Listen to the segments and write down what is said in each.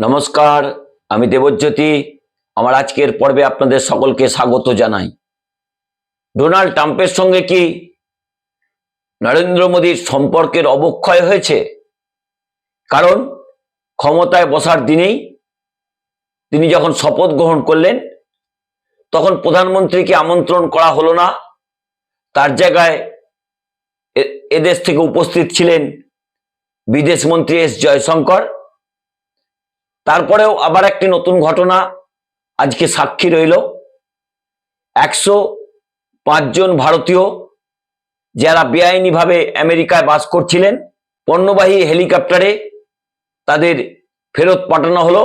নমস্কার, আমি দেবজ্যোতি। আমার আজকের পর্বে আপনাদের সকলকে স্বাগত জানাই। ডোনাল্ড ট্রাম্পের সঙ্গে কি নরেন্দ্র মোদীর সম্পর্কের অবক্ষয় হয়েছে? কারণ ক্ষমতায় বসার দিনেই তিনি যখন শপথ গ্রহণ করলেন, তখন প্রধানমন্ত্রীকে আমন্ত্রণ করা হলো না। তার জায়গায় এদেশ থেকে উপস্থিত ছিলেন বিদেশ মন্ত্রী এস জয়শঙ্কর। তারপরেও আবার একটি নতুন ঘটনা আজকে সাক্ষী রইল। একশো পাঁচজন ভারতীয় যারা বেআইনিভাবে আমেরিকায় বাস করছিলেন, পণ্যবাহী হেলিকপ্টারে তাদের ফেরত পাঠানো হলো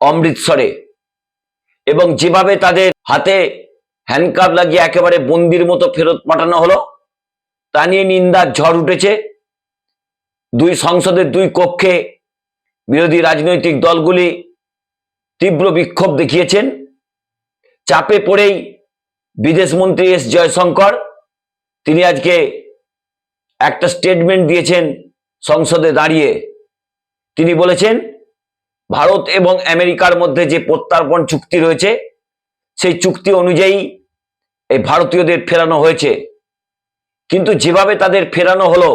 অমৃতসরে। এবং যেভাবে তাদের হাতে হ্যান্ডকাপ লাগিয়ে একেবারে বন্দির মতো ফেরত পাঠানো হলো, তা নিয়ে নিন্দার ঝড় উঠেছে। দুই সংসদের দুই কক্ষে বিরোধী রাজনৈতিক দলগুলি তীব্র বিক্ষোভ দেখিয়েছেন। চাপে পড়েই বিদেশমন্ত্রী এস জয়শঙ্কর, তিনি আজকে একটা স্টেটমেন্ট দিয়েছেন সংসদে দাঁড়িয়ে। তিনি বলেছেন, ভারত এবং আমেরিকার মধ্যে যে প্রত্যার্পণ চুক্তি রয়েছে, সেই চুক্তি অনুযায়ী এই ভারতীয়দের ফেরানো হয়েছে। কিন্তু যেভাবে তাদের ফেরানো হলো,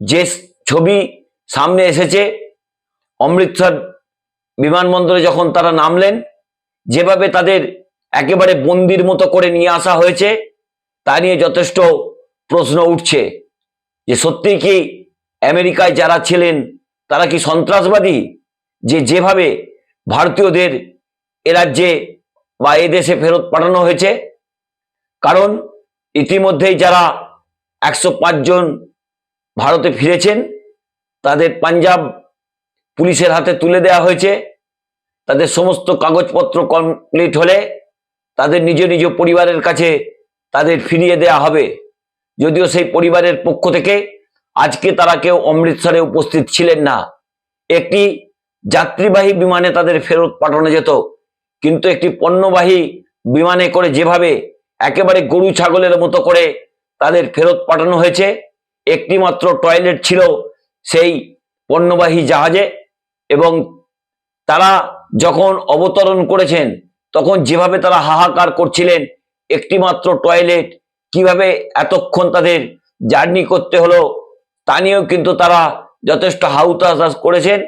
যে ছবি সামনে এসেছে অমৃতসর বিমানবন্দরে যখন তারা নামলেন, যেভাবে তাদের একেবারে বন্দির মতো করে নিয়ে আসা হয়েছে, তা নিয়ে যথেষ্ট প্রশ্ন উঠছে যে সত্যি কি আমেরিকায় যারা ছিলেন, তারা কি সন্ত্রাসবাদী? যে যেভাবে ভারতীয়দের এ রাজ্যে বা এ দেশে ফেরত পাঠানো হয়েছে, কারণ ইতিমধ্যেই যারা একশো জন ভারতে ফিরেছেন, তাদের পাঞ্জাব পুলিশের হাতে তুলে দেওয়া হয়েছে। তাদের সমস্ত কাগজপত্র কমপ্লিট হলে তাদের নিজ নিজ পরিবারের কাছে তাদের ফিরিয়ে দেয়া হবে। যদিও সেই পরিবারের পক্ষ থেকে আজকে তারা কেউ অমৃতসরে উপস্থিত ছিলেন না। একটি যাত্রীবাহী বিমানে তাদের ফেরত পাঠানো যেত, কিন্তু একটি পণ্যবাহী বিমানে করে যেভাবে একেবারে গরু ছাগলের মতো করে তাদের ফেরত পাঠানো হয়েছে একটি মাত্র টয়লেট ছিল সেই পণ্যবাহী জাহাজে। এবং তারা যখন অবতরণ করেছেন, তখন যেভাবে তারা হাহাকার করছিলেন, একটিমাত্র টয়লেট কীভাবে এতক্ষণ তাদের জার্নি করতে হলো, তা নিয়েও কিন্তু তারা যথেষ্ট হাউতাস করেছেন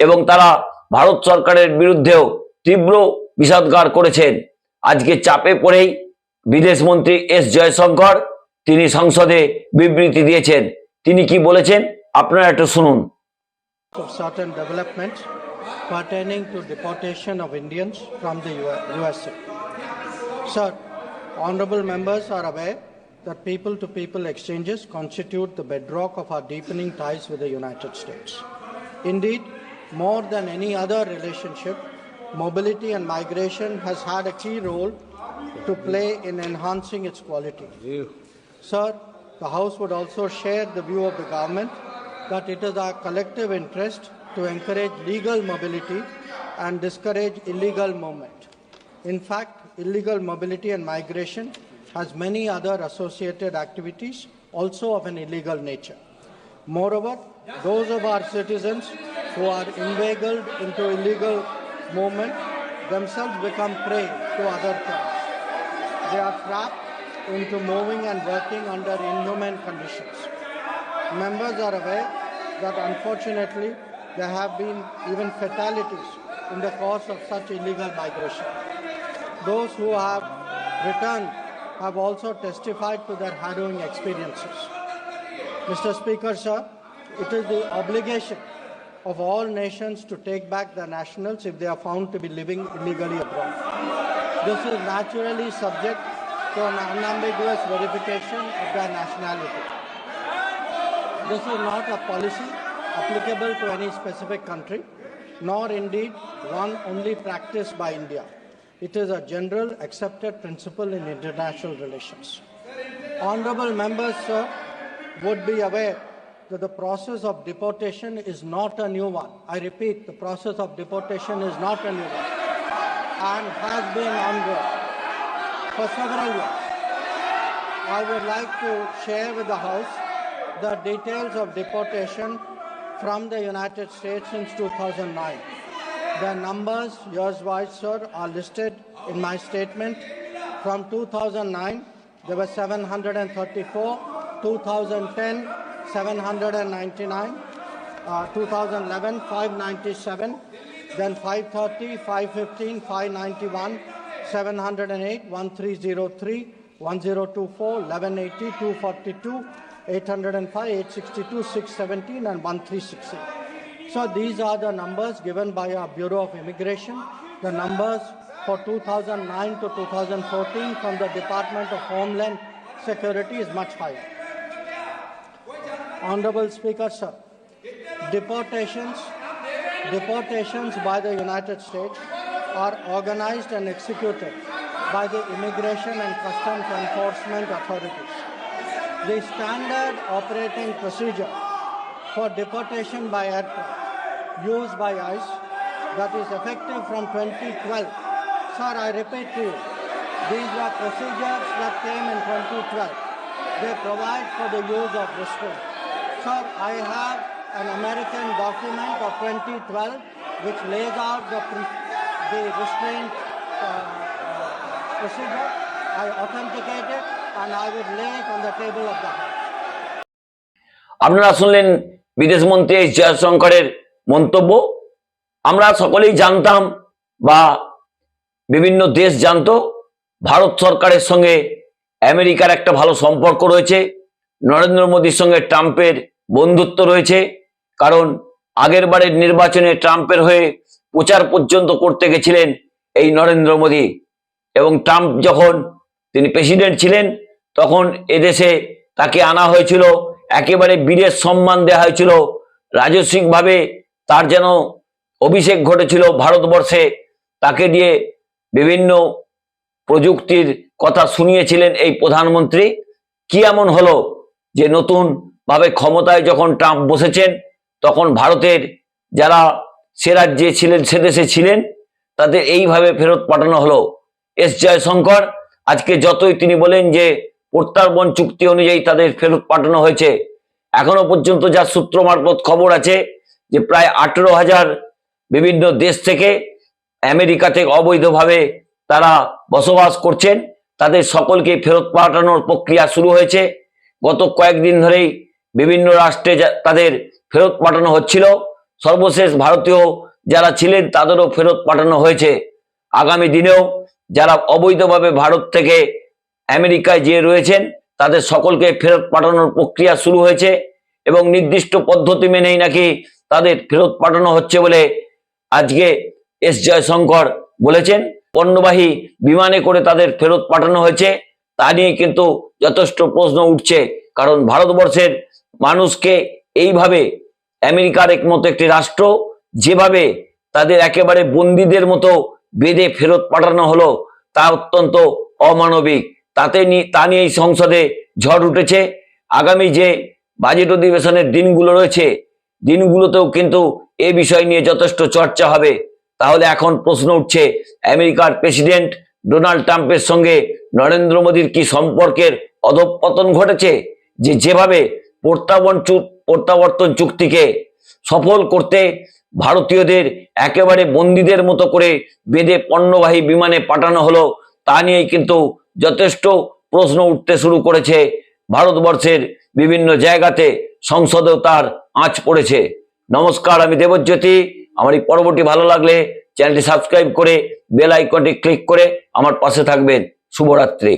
এবং তারা ভারত সরকারের বিরুদ্ধেও তীব্র বিষাদগার করেছেন। আজকে চাপে পড়েই বিদেশমন্ত্রী এস জয়শঙ্কর, তিনি সংসদে বিবৃতি দিয়েছেন। তিনি কি বলেছেন? আপনারা একটু শুনুন। Of certain developments pertaining to deportation of Indians from the USA. Sir, honorable members are aware that people-to-people exchanges constitute the bedrock of our deepening ties with the United States. Indeed, more than any other relationship, mobility and migration has had a key role to play in enhancing its quality. Sir, the House would also share the view of the government that it is our collective interest to encourage legal mobility and discourage illegal movement. In fact, illegal mobility and migration has many other associated activities also of an illegal nature. Moreover, those of our citizens who are inveigled into illegal movement themselves become prey to other crimes. They are trapped into moving and working under inhumane conditions. Members are aware that unfortunately there have been even fatalities in the course of such illegal migration. Those who have returned have also testified to their harrowing experiences. Mr. Speaker, sir, it is the obligation of all nations to take back their nationals if they are found to be living illegally abroad. This is naturally subject to an unambiguous verification of their nationality. This is not a policy applicable to any specific country, nor indeed one only practiced by India. It is a general accepted principle in international relations. Honorable members, sir, would be aware that the process of deportation is not a new one. I repeat, the process of deportation is not a new one and has been ongoing for several years. I would like to share with the House the details of deportation from the United States since 2009. The numbers, yours wise, sir, are listed in my statement. From 2009, there were 734, 2010, 799, uh, 2011, 597, then 530, 515, 591, 708, 1303, 1024, 1180, 242, 805, 862, 617, and 1368. So these are the numbers given by our Bureau of Immigration. The numbers for 2009 to 2014 from the Department of Homeland Security is much higher. Honorable Speaker, sir, deportations, deportations by the United States are organized and executed by the Immigration and Customs Enforcement authorities. The standard operating procedure for deportation by aircraft used by ICE that is effective from 2012. Sir, I repeat to you, these were procedures that came in 2012. They provide for the use of restraint. Sir, I have an American document of 2012 which lays out the, the restraint uh, procedure. I authenticate it আপনারা শুনলেন বিদেশমন্ত্রী S জয়শঙ্করের মন্তব্য। আমরা সকলেই জানতাম বা বিভিন্ন দেশ জানতো, ভারত সরকারের সঙ্গে আমেরিকার একটা ভালো সম্পর্ক রয়েছে, নরেন্দ্র মোদীর সঙ্গে ট্রাম্পের বন্ধুত্ব রয়েছে, কারণ আগের বারের নির্বাচনে ট্রাম্পের হয়ে প্রচার পর্যন্ত করতে গেছিলেন এই নরেন্দ্র মোদী। এবং ট্রাম্প যখন তিনি প্রেসিডেন্ট ছিলেন তখন এদেশে তাকে আনা হয়েছিল, একেবারে বীরের সম্মান দেওয়া হয়েছিল। রাজস্বিকভাবে তার যেন অভিষেক ঘটেছিল ভারতবর্ষে, তাকে দিয়ে বিভিন্ন প্রযুক্তির কথা শুনিয়েছিলেন এই প্রধানমন্ত্রী। কি এমন হলো যে নতুন ভাবে ক্ষমতায় যখন ট্রাম্প বসেছেন, তখন ভারতের যারা সে রাজ্যে ছিলেন, সে দেশে ছিলেন, তাদের এইভাবে ফেরত পাঠানো হলো। এস জয়শঙ্কর, আজকে যতই তিনি বলেন যে প্রত্যার্পণ চুক্তি অনুযায়ী তাদের ফেরত পাঠানো হয়েছে। এখনও পর্যন্ত যা সূত্র মারফত খবর আছে যে প্রায় আঠেরো হাজার বিভিন্ন দেশ থেকে আমেরিকাতে অবৈধভাবে তারা বসবাস করছেন। তাদের সকলকে ফেরত পাঠানোর প্রক্রিয়া শুরু হয়েছে। গত কয়েকদিন ধরেই বিভিন্ন রাষ্ট্রে তাদের ফেরত পাঠানো হচ্ছিল। সর্বশেষ ভারতীয় যারা ছিলেন তাদেরও ফেরত পাঠানো হয়েছে। আগামী দিনেও যারা অবৈধভাবে ভারত থেকে আমেরিকায় যে রয়েছেন, তাদের সকলকে ফেরত পাঠানোর প্রক্রিয়া শুরু হয়েছে এবং নির্দিষ্ট পদ্ধতি মেনেই নাকি তাদের ফেরত পাঠানো হচ্ছে বলে আজকে এস জয়শঙ্কর বলেছেন। পণ্যবাহী বিমানে করে তাদের ফেরত পাঠানো হয়েছে, তা নিয়ে কিন্তু যথেষ্ট প্রশ্ন উঠছে, কারণ ভারতবর্ষের মানুষকে এইভাবে আমেরিকার একমতো একটি রাষ্ট্র, যেভাবে তাদের একেবারে বন্দীদের মতো বেঁধে ফেরত পাঠানো হলো, তা অত্যন্ত অমানবিক। তাতে তা নিয়েই সংসদে ঝড় উঠেছে। আগামী যে বাজেট অধিবেশনের দিনগুলো রয়েছে, দিনগুলোতেও কিন্তু এ বিষয় নিয়ে যথেষ্ট চর্চা হবে। তাহলে এখন প্রশ্ন উঠছে, আমেরিকার প্রেসিডেন্ট ডোনাল্ড ট্রাম্পের সঙ্গে নরেন্দ্র মোদীর কি সম্পর্কের অধঃপতন ঘটেছে? যে যেভাবে প্রত্যাবর্তন চু- প্রত্যাবর্তন চুক্তিকে সফল করতে ভারতীয়দের একেবারে বন্দীদের মতো করে বেঁধে পণ্যবাহী বিমানে পাঠানো হলো, তা নিয়েই কিন্তু যথেষ্ট প্রশ্ন উঠতে শুরু করেছে। ভারতবর্ষের বিভিন্ন জায়গাতে সংসদেও তার আঁচ পড়েছে। নমস্কার, আমি দেবজ্যোতি। আমার এই পর্বটি ভালো লাগলে চ্যানেলটি সাবস্ক্রাইব করে বেল আইকনটি ক্লিক করে আমার পাশে থাকবেন। শুভরাত্রি।